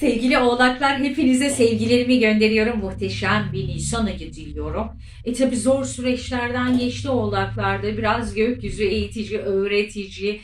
Sevgili oğlaklar hepinize sevgilerimi gönderiyorum. Muhteşem bir Nisan ayı diliyorum. E tabi zor süreçlerden geçti oğlaklarda. Biraz gökyüzü eğitici, öğretici,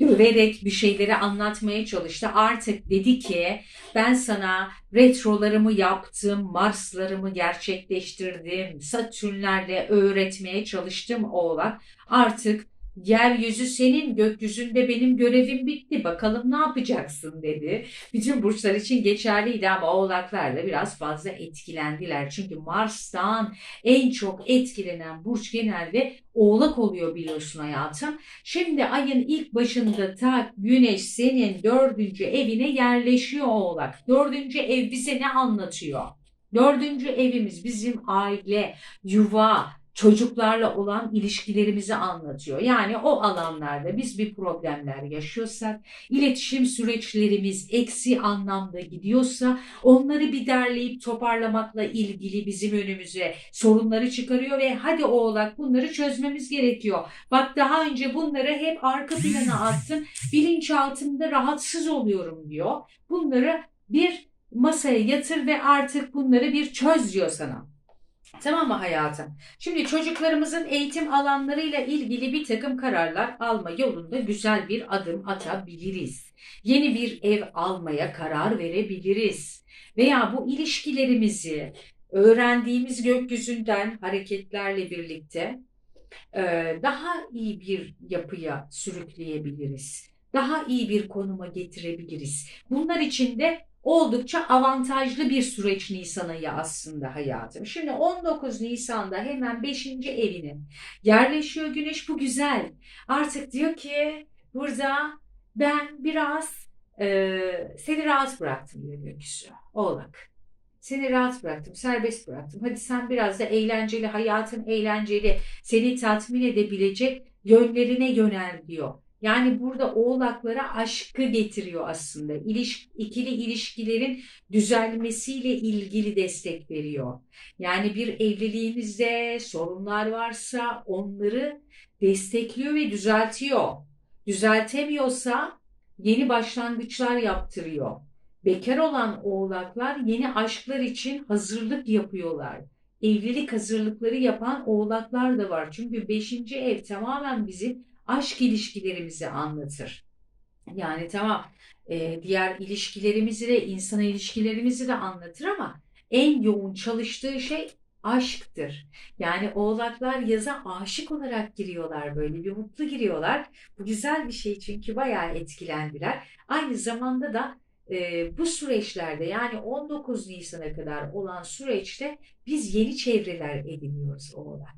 döverek bir şeyleri anlatmaya çalıştı. Artık dedi ki ben sana retrolarımı yaptım, Marslarımı gerçekleştirdim, Satürnlerle öğretmeye çalıştım oğlak. Artık yeryüzü senin, gökyüzünde benim görevim bitti. Bakalım ne yapacaksın dedi. Bütün burçlar için geçerliydi ama oğlaklar da biraz fazla etkilendiler. Çünkü Mars'tan en çok etkilenen burç genelde oğlak oluyor biliyorsun hayatım. Şimdi ayın ilk başında ta güneş senin dördüncü evine yerleşiyor oğlak. Dördüncü ev bize ne anlatıyor? Dördüncü evimiz bizim aile, yuva, çocuklarla olan ilişkilerimizi anlatıyor. Yani o alanlarda biz bir problemler yaşıyorsak, iletişim süreçlerimiz eksi anlamda gidiyorsa onları bir derleyip toparlamakla ilgili bizim önümüze sorunları çıkarıyor ve hadi oğlak bunları çözmemiz gerekiyor. Bak daha önce bunları hep arka plana attın, bilinçaltımda rahatsız oluyorum diyor. Bunları bir masaya yatır ve artık bunları bir çöz diyor sana. Tamam mı hayatım? Şimdi çocuklarımızın eğitim alanlarıyla ilgili bir takım kararlar alma yolunda güzel bir adım atabiliriz. Yeni bir ev almaya karar verebiliriz. Veya bu ilişkilerimizi öğrendiğimiz gökyüzünden hareketlerle birlikte e, daha iyi bir yapıya sürükleyebiliriz. Daha iyi bir konuma getirebiliriz. Bunlar için de oldukça avantajlı bir süreç Nisan ayı aslında hayatım. Şimdi 19 Nisan'da hemen 5. evine yerleşiyor Güneş. Bu güzel. Artık diyor ki burada ben biraz e, seni rahat bıraktım diyor gökyüzü. Oğlak. Seni rahat bıraktım, serbest bıraktım. Hadi sen biraz da eğlenceli, hayatın eğlenceli, seni tatmin edebilecek yönlerine yönel diyor. Yani burada oğlaklara aşkı getiriyor aslında. İliş, ikili ilişkilerin düzelmesiyle ilgili destek veriyor. Yani bir evliliğinizde sorunlar varsa onları destekliyor ve düzeltiyor. Düzeltemiyorsa yeni başlangıçlar yaptırıyor. Bekar olan oğlaklar yeni aşklar için hazırlık yapıyorlar. Evlilik hazırlıkları yapan oğlaklar da var. Çünkü beşinci ev tamamen bizim aşk ilişkilerimizi anlatır. Yani tamam e, diğer ilişkilerimizi de insan ilişkilerimizi de anlatır ama en yoğun çalıştığı şey aşktır. Yani oğlaklar yaza aşık olarak giriyorlar böyle bir mutlu giriyorlar. Bu güzel bir şey çünkü bayağı etkilendiler. Aynı zamanda da e, bu süreçlerde yani 19 Nisan'a kadar olan süreçte biz yeni çevreler ediniyoruz oğlak.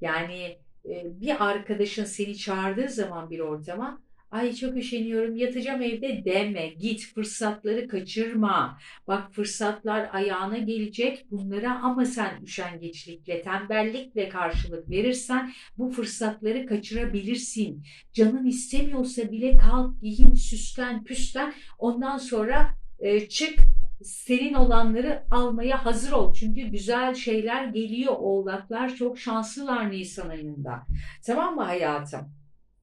Yani bir arkadaşın seni çağırdığı zaman bir ortama ay çok üşeniyorum yatacağım evde deme git fırsatları kaçırma. Bak fırsatlar ayağına gelecek bunlara ama sen üşengeçlikle tembellikle karşılık verirsen bu fırsatları kaçırabilirsin. Canın istemiyorsa bile kalk giyin süslen püslen ondan sonra çık senin olanları almaya hazır ol. Çünkü güzel şeyler geliyor oğlaklar. Çok şanslılar Nisan ayında. Tamam mı hayatım?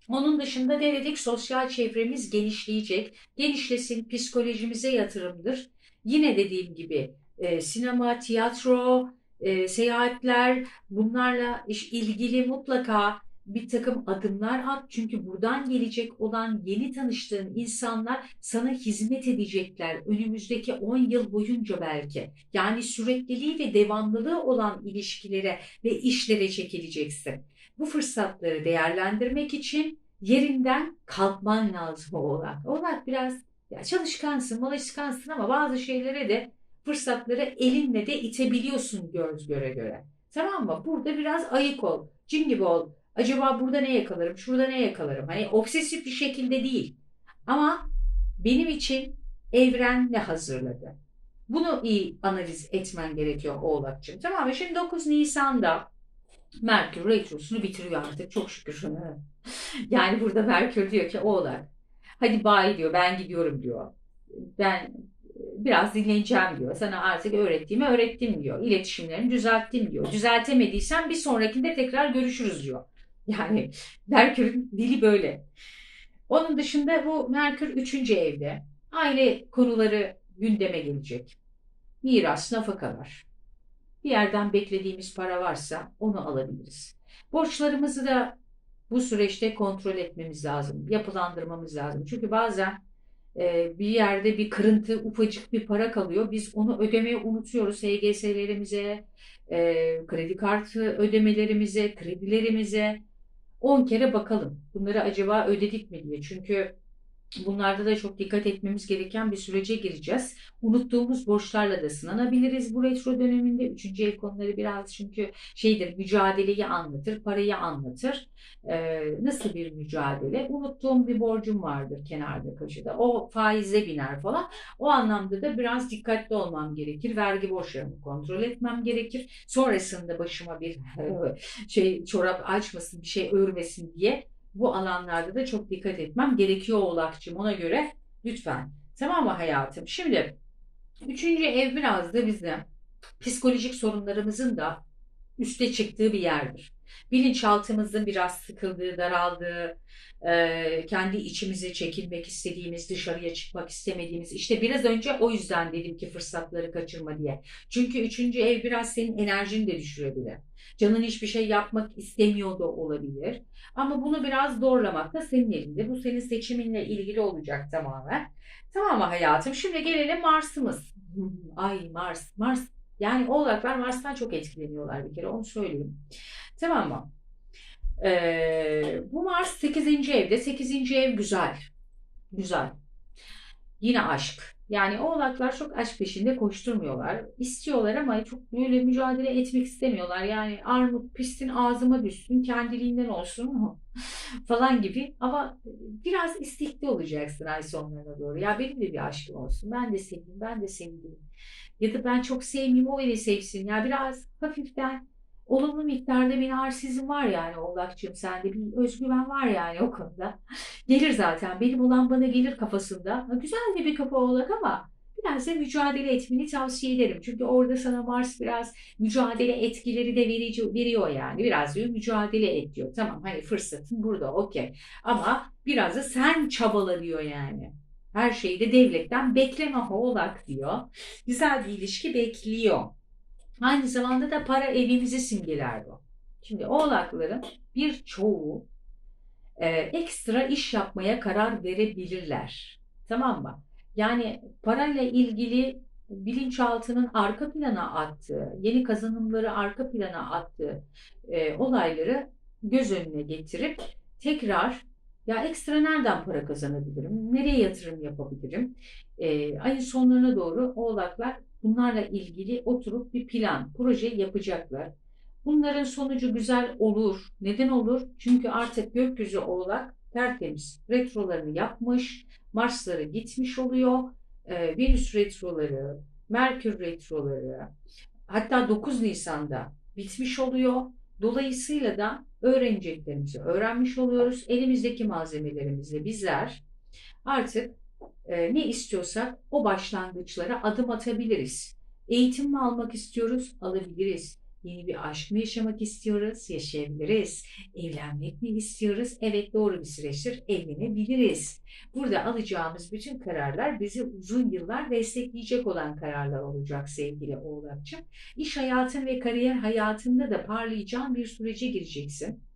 Onun dışında ne dedik? Sosyal çevremiz genişleyecek. Genişlesin psikolojimize yatırımdır. Yine dediğim gibi e, sinema, tiyatro, e, seyahatler bunlarla iş, ilgili mutlaka bir takım adımlar at. Çünkü buradan gelecek olan yeni tanıştığın insanlar sana hizmet edecekler. Önümüzdeki 10 yıl boyunca belki. Yani sürekliliği ve devamlılığı olan ilişkilere ve işlere çekileceksin. Bu fırsatları değerlendirmek için yerinden kalkman lazım oğlak. Oğlak biraz ya çalışkansın, malışkansın ama bazı şeylere de fırsatları elinle de itebiliyorsun göz göre göre. Tamam mı? Burada biraz ayık ol. Cin gibi ol. Acaba burada ne yakalarım, şurada ne yakalarım? Hani obsesif bir şekilde değil. Ama benim için evren ne hazırladı? Bunu iyi analiz etmen gerekiyor Oğlak'cığım. Tamam mı? Şimdi 9 Nisan'da Merkür Retrosu'nu bitiriyor artık çok şükür. Yani burada Merkür diyor ki Oğlak hadi bay diyor ben gidiyorum diyor. Ben biraz dinleneceğim diyor. Sana artık öğrettiğimi öğrettim diyor. İletişimlerini düzelttim diyor. Düzeltemediysen bir sonrakinde tekrar görüşürüz diyor. Yani Merkür'ün dili böyle. Onun dışında bu Merkür üçüncü evde. Aile konuları gündeme gelecek. Miras, nafakalar. Bir yerden beklediğimiz para varsa onu alabiliriz. Borçlarımızı da bu süreçte kontrol etmemiz lazım, yapılandırmamız lazım. Çünkü bazen e, bir yerde bir kırıntı, ufacık bir para kalıyor. Biz onu ödemeyi unutuyoruz. HGS'lerimize, e, kredi kartı ödemelerimize, kredilerimize 10 kere bakalım. Bunları acaba ödedik mi diye. Çünkü Bunlarda da çok dikkat etmemiz gereken bir sürece gireceğiz. Unuttuğumuz borçlarla da sınanabiliriz bu retro döneminde. Üçüncü ev konuları biraz çünkü şeydir mücadeleyi anlatır, parayı anlatır. Ee, nasıl bir mücadele? Unuttuğum bir borcum vardır kenarda köşede. O faize biner falan. O anlamda da biraz dikkatli olmam gerekir. Vergi borçlarımı kontrol etmem gerekir. Sonrasında başıma bir şey çorap açmasın, bir şey örmesin diye bu alanlarda da çok dikkat etmem gerekiyor oğlakçım. Ona göre lütfen. Tamam mı hayatım? Şimdi üçüncü ev biraz da bizde psikolojik sorunlarımızın da üste çıktığı bir yerdir. Bilinçaltımızın biraz sıkıldığı, daraldığı, e, kendi içimize çekilmek istediğimiz, dışarıya çıkmak istemediğimiz. İşte biraz önce o yüzden dedim ki fırsatları kaçırma diye. Çünkü üçüncü ev biraz senin enerjini de düşürebilir. Canın hiçbir şey yapmak istemiyor da olabilir. Ama bunu biraz zorlamak da senin elinde. Bu senin seçiminle ilgili olacak tamamen. Tamam mı hayatım? Şimdi gelelim Mars'ımız. Ay Mars, Mars. Yani oğlaklar Mars'tan çok etkileniyorlar bir kere onu söyleyeyim. Tamam mı? Ee, bu Mars 8. evde. 8. ev güzel. Güzel. Yine aşk. Yani oğlaklar çok aşk peşinde koşturmuyorlar. İstiyorlar ama çok böyle mücadele etmek istemiyorlar. Yani armut pistin ağzıma düşsün, kendiliğinden olsun falan gibi. Ama biraz istekli olacaksın ay sonlarına doğru. Ya benim de bir aşkım olsun. Ben de seveyim, ben de seveyim. Ya da ben çok sevmeyeyim, o beni sevsin. Ya biraz hafiften olumlu miktarda bir narsizm var yani Oğlakçığım sende bir özgüven var yani o konuda. Gelir zaten benim olan bana gelir kafasında. Güzel de bir kafa Oğlak ama biraz da mücadele etmeni tavsiye ederim. Çünkü orada sana Mars biraz mücadele etkileri de verici, veriyor yani. Biraz diyor mücadele et diyor. Tamam hani fırsatın burada okey. Ama biraz da sen çabala diyor yani. Her şeyi de devletten bekleme oğlak diyor. Güzel bir ilişki bekliyor. Aynı zamanda da para evimizi simgeler bu. Şimdi oğlakların birçoğu e, ekstra iş yapmaya karar verebilirler. Tamam mı? Yani parayla ilgili bilinçaltının arka plana attığı, yeni kazanımları arka plana attığı e, olayları göz önüne getirip tekrar ya ekstra nereden para kazanabilirim? Nereye yatırım yapabilirim? E, ayın sonlarına doğru oğlaklar bunlarla ilgili oturup bir plan, proje yapacaklar. Bunların sonucu güzel olur. Neden olur? Çünkü artık gökyüzü oğlak tertemiz retrolarını yapmış, Marsları gitmiş oluyor, e, Venüs retroları, Merkür retroları, hatta 9 Nisan'da bitmiş oluyor. Dolayısıyla da öğreneceklerimizi öğrenmiş oluyoruz. Elimizdeki malzemelerimizle bizler artık e, ne istiyorsak o başlangıçlara adım atabiliriz. Eğitim mi almak istiyoruz? Alabiliriz. Yeni bir aşk mı yaşamak istiyoruz? Yaşayabiliriz. Evlenmek mi istiyoruz? Evet doğru bir süreçtir. Evlenebiliriz. Burada alacağımız bütün kararlar bizi uzun yıllar destekleyecek olan kararlar olacak sevgili Oğlakçım. İş hayatın ve kariyer hayatında da parlayacağın bir sürece gireceksin.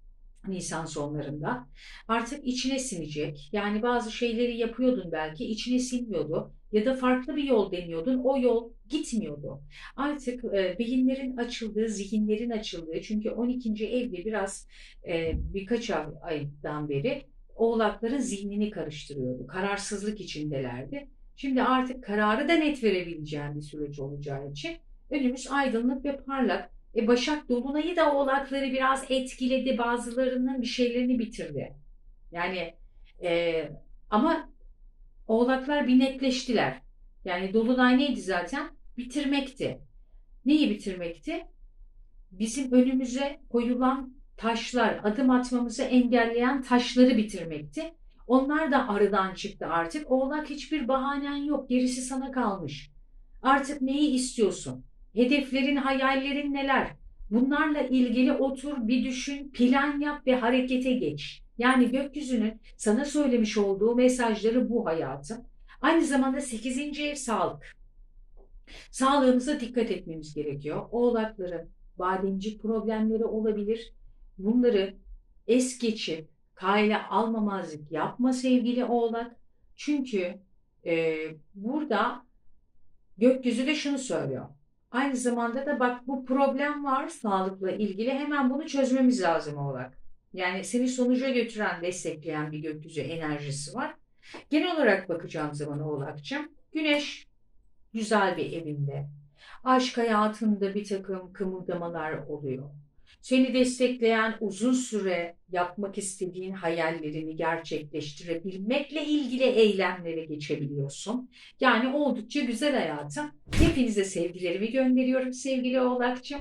Nisan sonlarında. Artık içine sinecek. Yani bazı şeyleri yapıyordun belki içine sinmiyordu ya da farklı bir yol deniyordun. O yol gitmiyordu. Artık e, beyinlerin açıldığı, zihinlerin açıldığı çünkü 12. evde biraz e, birkaç aydan beri oğlakların zihnini karıştırıyordu. Kararsızlık içindelerdi. Şimdi artık kararı da net verebileceğim bir süreç olacağı için önümüz aydınlık ve parlak e, Başak Dolunay'ı da oğlakları biraz etkiledi. Bazılarının bir şeylerini bitirdi. Yani e, ama oğlaklar bir netleştiler. Yani Dolunay neydi zaten? Bitirmekti. Neyi bitirmekti? Bizim önümüze koyulan taşlar, adım atmamızı engelleyen taşları bitirmekti. Onlar da aradan çıktı artık. Oğlak hiçbir bahanen yok. Gerisi sana kalmış. Artık neyi istiyorsun? Hedeflerin, hayallerin neler? Bunlarla ilgili otur, bir düşün, plan yap ve harekete geç. Yani gökyüzünün sana söylemiş olduğu mesajları bu hayatım. Aynı zamanda 8. ev sağlık. Sağlığımıza dikkat etmemiz gerekiyor. Oğlakların bademcik problemleri olabilir. Bunları es geçip kayla almamazlık yapma sevgili oğlak. Çünkü e, burada gökyüzü de şunu söylüyor. Aynı zamanda da bak bu problem var sağlıkla ilgili hemen bunu çözmemiz lazım oğlak. Yani seni sonuca götüren, destekleyen bir gökyüzü enerjisi var. Genel olarak bakacağım zaman oğlakçım. Güneş güzel bir evinde. Aşk hayatında bir takım kımıldamalar oluyor. Seni destekleyen uzun süre yapmak istediğin hayallerini gerçekleştirebilmekle ilgili eylemlere geçebiliyorsun. Yani oldukça güzel hayatım. Hepinize sevgilerimi gönderiyorum sevgili oğlakçım.